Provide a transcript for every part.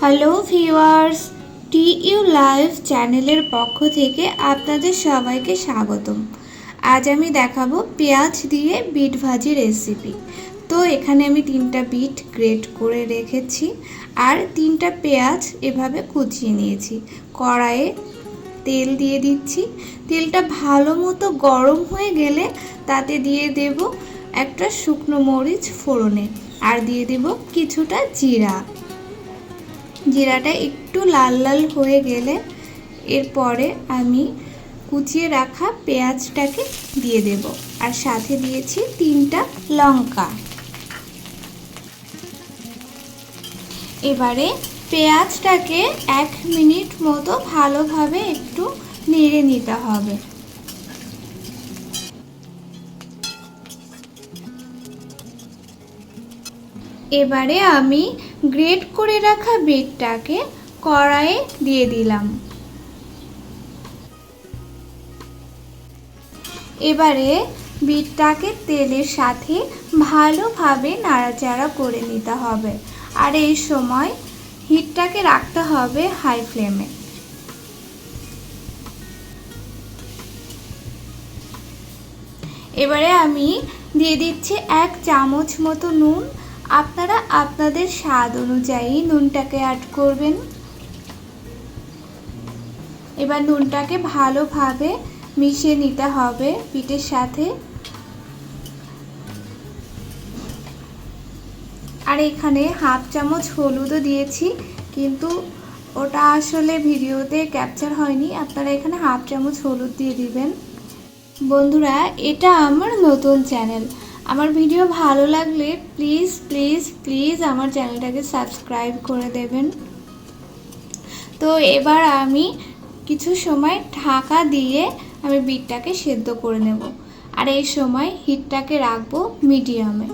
Hello viewers T U live চ্যানেলের পক্ষ থেকে আপনাদের সবাইকে স্বাগতম। আজ আমি দেখাবো পেঁয়াজ দিয়ে বিট ভাজি রেসিপি তো এখানে আমি তিনটা বিট গ্রেট করে রেখেছি আর তিনটা পেঁয়াজ এভাবে কুচিয়ে নিয়েছি। কড়াইয়ে তেল দিয়ে দিচ্ছি। তেলটা ভালো মতো গরম হয়ে গেলে তাতে দিয়ে দেব একটা শুকনো মরিচ ফোড়নে। আর দিয়ে দেব কিছুটা জিরা। জিরাটা একটু লাল লাল হয়ে গেলে এরপরে আমি কুচিয়ে রাখা পেঁয়াজটাকে দিয়ে দেব। আর সাথে দিয়েছি তিনটা লঙ্কা। এবারে পেঁয়াজটাকে এক মিনিট মতো ভালোভাবে একটু নেড়ে নিতে হবে। এবারে আমি গ্রেট করে রাখা বিটটাকে কড়াইয়ে দিয়ে দিলাম। এবারে বিটটাকে তেলের সাথে ভালোভাবে নাড়াচাড়া করে নিতে হবে। আর এই সময় হিটটাকে রাখতে হবে হাই ফ্লেমে। এবারে আমি দিয়ে দিচ্ছি এক চামচ মতো নুন আপনারা আপনাদের স্বাদ অনুযায়ী নুনটাকে অ্যাড করবেন। এবার নুনটাকে ভালোভাবে মিশিয়ে নিতে হবে পিঠের সাথে। আর এখানে হাফ চামচ হলুদও দিয়েছি, কিন্তু ওটা আসলে ভিডিওতে ক্যাপচার হয়নি। আপনারা এখানে হাফ চামচ হলুদ দিয়ে দিবেন। বন্ধুরা, এটা আমার নতুন চ্যানেল আমার ভিডিও ভালো লাগলে প্লিজ প্লিজ প্লিজ আমার চ্যানেলটাকে সাবস্ক্রাইব করে দেবেন। তো এবার আমি কিছু সময় ঢাকা দিয়ে আমি বিটটাকে সেদ্ধ করে নেব। আর এই সময় হিটটাকে রাখব মিডিয়ামে।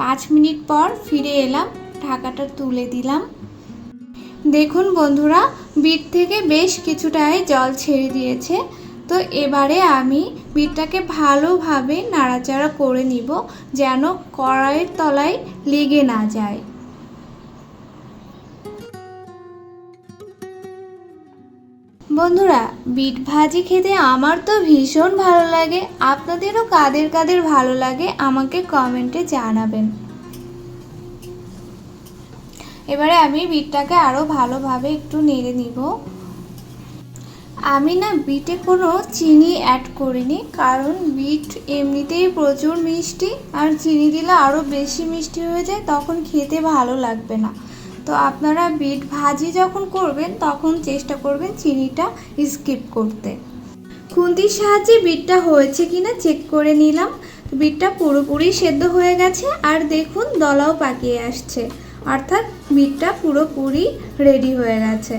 পাঁচ মিনিট পর ফিরে এলাম, ঢাকাটা তুলে দিলাম। দেখুন বন্ধুরা, বিট থেকে বেশ কিছুটাই জল ছেড়ে দিয়েছে। তো এবারে আমি বিটটাকে ভালোভাবে নাড়াচাড়া করে নিব যেন কড়াইয়ের তলায় লেগে না যায়। বন্ধুরা, বিট ভাজি খেতে আমার তো ভীষণ ভালো লাগে। আপনাদেরও কাদের কাদের ভালো লাগে আমাকে কমেন্টে জানাবেন। এবারে আমি বিটটাকে আরও ভালোভাবে একটু নেড়ে নিব। আমি না বিটে কোনো চিনি অ্যাড করিনি, কারণ বিট এমনিতেই প্রচুর মিষ্টি, আর চিনি দিলে আরও বেশি মিষ্টি হয়ে যায়, তখন খেতে ভালো লাগবে না। তো আপনারা বিট ভাজি যখন করবেন, তখন চেষ্টা করবেন চিনিটা স্কিপ করতে। খুন্তির সাহায্যে বিটটা হয়েছে কিনা চেক করে নিলাম। বিটটা পুরোপুরি সেদ্ধ হয়ে গেছে, আর দেখুন দলাও পাকিয়ে আসছে। অর্থাৎ বিটটা পুরোপুরি রেডি হয়ে গেছে।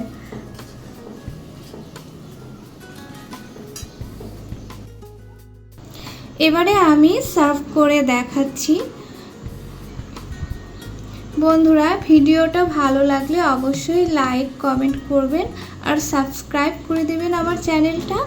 এবারে আমি সার্ভ করে দেখাচ্ছি। বন্ধুরা, ভিডিওটা ভালো লাগলে অবশ্যই লাইক, কমেন্ট করবেন আর সাবস্ক্রাইব করে দেবেন আমার চ্যানেলটা।